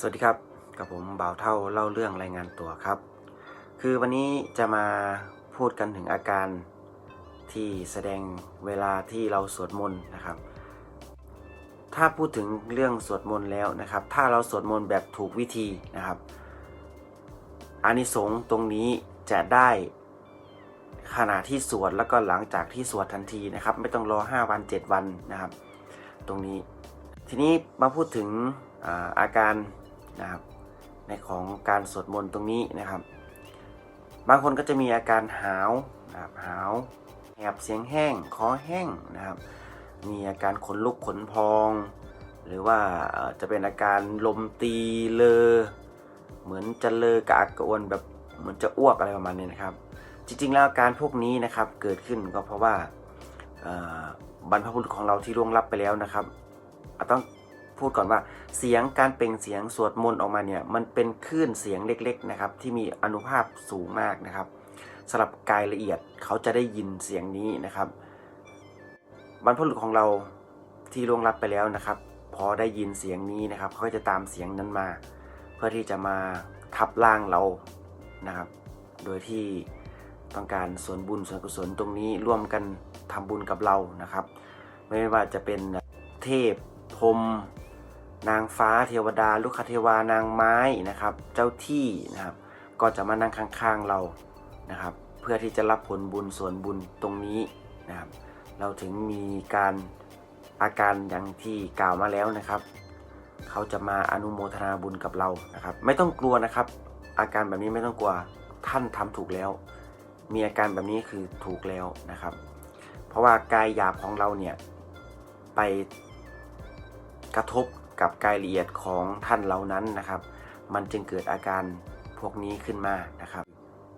สวัสดีครับ กับผมบ่าวเท่าเล่าเรื่องรายงานตัวครับ คือวันนี้จะมาพูดกันถึงอาการที่แสดงเวลาที่เราสวดมนต์นะครับ ถ้าพูดถึงเรื่องสวดมนต์แล้วนะครับ ถ้าเราสวดมนต์แบบถูกวิธีนะครับอานิสงส์ตรงนี้จะได้ขณะที่สวดแล้วก็หลังจากที่สวดทันทีนะครับ ไม่ต้องรอ 5 วัน 7 วันนะครับ ตรงนี้ ทีนี้มาพูดถึงอาอาการ นะครับ ในของการสวดมนต์ตรงนี้นะครับ บางคนก็จะมีอาการหาวนะครับหาวแหบเสียงแห้งคอแห้งนะครับ มีอาการขนลุกขนพอง หรือว่าจะเป็นอาการลมตีเลอ เหมือนจะเลอกระอักกระอ่วนแบบเหมือนจะอ้วกอะไรประมาณนี้นะครับ จริงๆแล้วอาการพวกนี้นะครับเกิดขึ้นก็เพราะว่าบรรพบุรุษของเราที่ล่วงลับไปแล้วนะครับต้อง พูดก่อนว่าเสียงการเปล่งเสียงสวดมนต์ออกมาเนี่ยมันเป็นคลื่นเสียงเล็กๆนะครับที่มีอนุภาพสูงมากนะครับสำหรับกายละเอียดเขาจะได้ยินเสียงนี้นะครับบรรพบุรุษของเราที่ล่วงลับไปแล้วนะครับพอได้ยินเสียงนี้นะครับเขาก็จะตามเสียงนั้นมา เพื่อที่จะมาทับร่างเรานะครับ โดยที่ต้องการส่วนบุญส่วนกุศลตรงนี้ร่วมกันทำบุญกับเรานะครับ ไม่ว่าจะเป็นเทพพรม นางฟ้าเทวดา ลูกคเทวานางไม้นะครับ เจ้าที่นะครับ ก็จะมานั่งข้างๆเรานะครับ เพื่อที่จะรับผลบุญส่วนบุญตรงนี้นะครับ เราถึงมีการอาการอย่างที่กล่าวมาแล้วนะครับ เขาจะมาอนุโมทนาบุญกับเรานะครับ ไม่ต้องกลัวนะครับ อาการแบบนี้ไม่ต้องกลัวท่านทำถูกแล้ว มีอาการแบบนี้คือถูกแล้วนะครับ เพราะว่ากายหยาบของเราเนี่ยไปกระทบ กับกายละเอียดของท่านเหล่านั้นนะครับ มันจึงเกิดอาการพวกนี้ขึ้นมานะครับ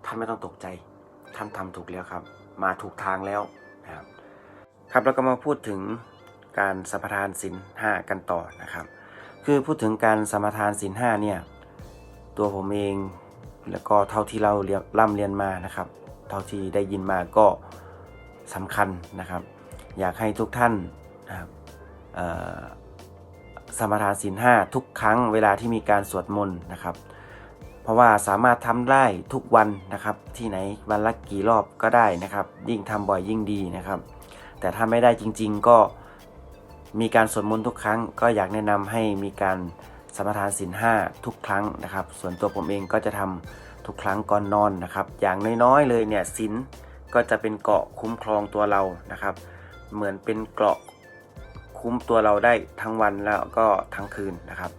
ท่านไม่ต้องตกใจ ท่านทำถูกแล้วครับ มาถูกทางแล้วนะครับครับแล้วก็มาพูดถึงการสัมปทานสินห้ากันต่อนะครับ คือพูดถึงการสมทานศีลห้าเนี่ยตัวผมเองแล้วก็เท่าที่เราเรียนร่ำเรียนมานะครับ เท่าที่ได้ยินมาก็สำคัญนะครับ อยากให้ทุกท่านนะครับ สมทานศีลห้าทุกครั้งเวลาที่มีการสวดมนต์นะครับ เพราะว่าสามารถทำได้ทุกวันนะครับ ที่ไหนวันละกี่รอบก็ได้นะครับ ยิ่งทำบ่อยยิ่งดีนะครับ แต่ถ้าไม่ได้จริง ๆ ก็มีการสวดมนต์ทุกครั้ง ก็อยากแนะนำให้มีการสมทานศีลห้าทุกครั้งนะครับ ส่วนตัวผมเองก็จะทำทุกครั้งก่อนนอนนะครับ อย่างน้อยๆเลยเนี่ยศีลก็จะเป็นเกาะคุ้มครองตัวเรานะครับ เหมือนเป็นเกราะ คุ้มตัวเราได้ทั้งวันแล้วก็ทั้งคืนนะครับ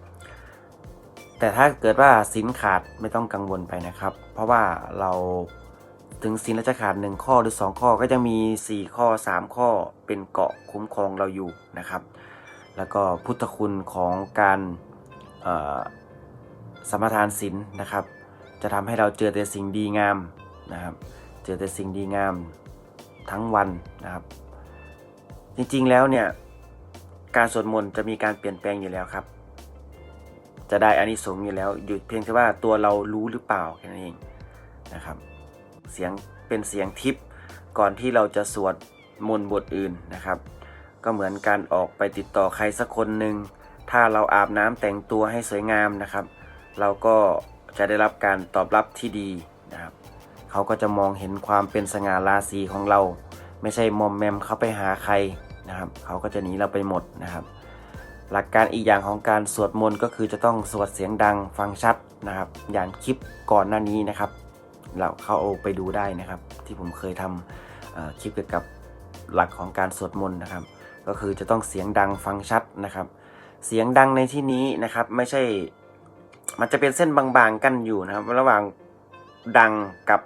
แต่ถ้าเกิดว่าศีลขาดไม่ต้องกังวลไปนะครับ เพราะว่าเราถึงศีลเราจะขาดหนึ่งข้อหรือสองข้อก็จะมี 4 ข้อ 3 ข้อเป็นเกาะคุ้มครองเราอยู่นะครับ แล้วก็พุทธคุณของการสมทานศีลนะครับ จะทำให้เราเจอแต่สิ่งดีงามนะครับ เจอแต่สิ่งดีงามทั้งวันนะครับ จริงๆแล้วเนี่ย การสวดมนต์จะมีการเปลี่ยนแปลงอยู่แล้วครับ จะได้อานิสงส์อยู่แล้วอยู่เพียงแค่ว่าตัวเรารู้หรือเปล่าแค่นั้นเองนะครับ เสียงเป็นเสียงทิพย์ก่อนที่เราจะสวดมนต์บทอื่นนะครับ ก็เหมือนการออกไปติดต่อใครสักคนหนึ่งถ้าเราอาบน้ำแต่งตัวให้สวยงามนะครับ เราก็จะได้รับการตอบรับที่ดีนะครับ เขาก็จะมองเห็นความเป็นสง่าราศีของเรา ไม่ใช่มอมแมมเขาไปหาใคร นะครับเขาก็จะหนีเราไปหมดนะครับ หลักการอีกอย่างของการสวดมนต์ก็คือจะต้องสวดเสียงดังฟังชัดนะครับ อย่างคลิปก่อนหน้านี้นะครับ เราเข้าไปดูได้นะครับ ที่ผมเคยทำคลิปเกี่ยวกับหลักของการสวดมนต์นะครับ ก็คือจะต้องเสียงดังฟังชัดนะครับ เสียงดังในที่นี้นะครับไม่ใช่มันจะเป็นเส้นบางๆ กั้นอยู่นะครับ ระหว่างดังกับ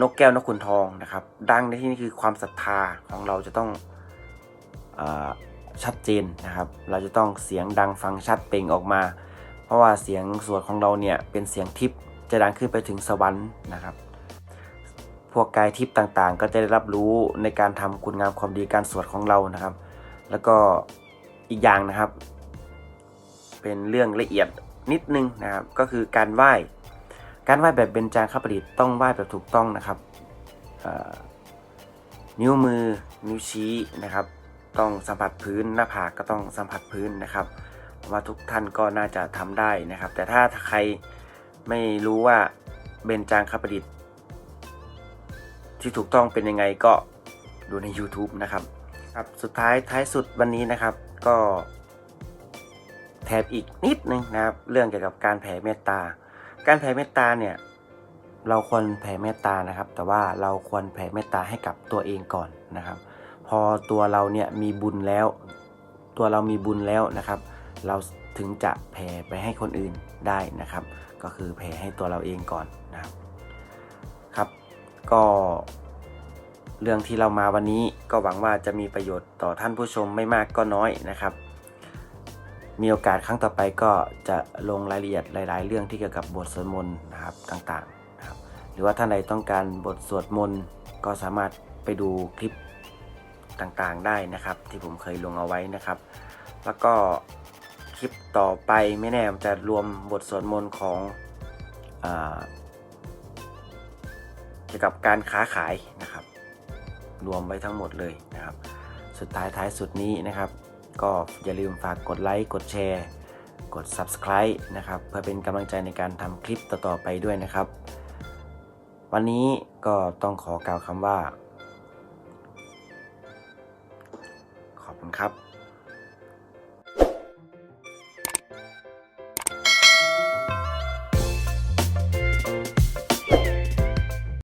นกแก้วนกขุนทองนะครับ ดังในที่นี้คือความศรัทธาของเราจะต้องอชัดเจนนะครับ เราจะต้องเสียงดังฟังชัดเป่งออกมา เพราะว่าเสียงสวดของเราเนี่ยเป็นเสียงทิพย์จะดังขึ้นไปถึงสวรรค์นะครับ พวกกายทิพย์ต่างๆ ก็จะได้รับรู้ในการทำคุณงามความดีการสวดของเรานะครับ แล้วก็อีกอย่างนะครับ เป็นเรื่องละเอียดนิดนึงนะครับ ก็คือการไหว้ การไหว้แบบเบญจางคประดิษฐ์ต้องไหว้แบบถูกต้องนะครับนิ้วมือนิ้วชี้นะครับ ต้องสัมผัสพื้นหน้าผากก็ต้องสัมผัสพื้นนะครับว่าทุกท่านก็น่าจะทำได้นะครับ แต่ถ้าใครไม่รู้ว่าเบญจางคประดิษฐ์ ที่ถูกต้องเป็นยังไงก็ดูใน YouTube นะครับครับสุดท้ายท้ายสุดวันนี้นะครับก็แถมอีกนิดนึงนะครับ เรื่องเกี่ยวกับการแผ่เมตตา การแผ่เมตตาเนี่ยเราควรแผ่เมตตานะครับ แต่ว่าเราควรแผ่เมตตาให้กับตัวเองก่อนนะครับ พอตัวเราเนี่ยมีบุญแล้ว ตัวเรามีบุญแล้วนะครับ เราถึงจะแผ่ไปให้คนอื่นได้นะครับ ก็คือแผ่ให้ตัวเราเองก่อนนะครับครับ ก็เรื่องที่เรามาวันนี้ก็หวังว่าจะมีประโยชน์ต่อท่านผู้ชมไม่มากก็น้อยนะครับ มีโอกาสครั้งต่อไปก็จะลงรายละเอียดหลาย ๆ เรื่องที่เกี่ยวกับบทสวดมนต์นะครับต่างๆนะครับหรือว่าท่านใดต้องการบทสวดมนต์ก็สามารถไปดูคลิปต่างๆได้นะครับ ที่ผมเคยลงเอาไว้นะครับ แล้วก็คลิปต่อไปไม่แน่จะรวมบทสวดมนต์ของเกี่ยวกับการค้าขายนะครับ รวมไว้ทั้งหมดเลยนะครับ สุดท้ายท้ายสุดนี้นะครับ ก็อย่าลืมฝากกดไลค์ กดแชร์ กด Subscribe นะครับ เพื่อเป็นกำลังใจในการทำคลิปต่อๆไปด้วยนะครับ วันนี้ก็ต้องขอกล่าวคำว่า ขอบคุณครับ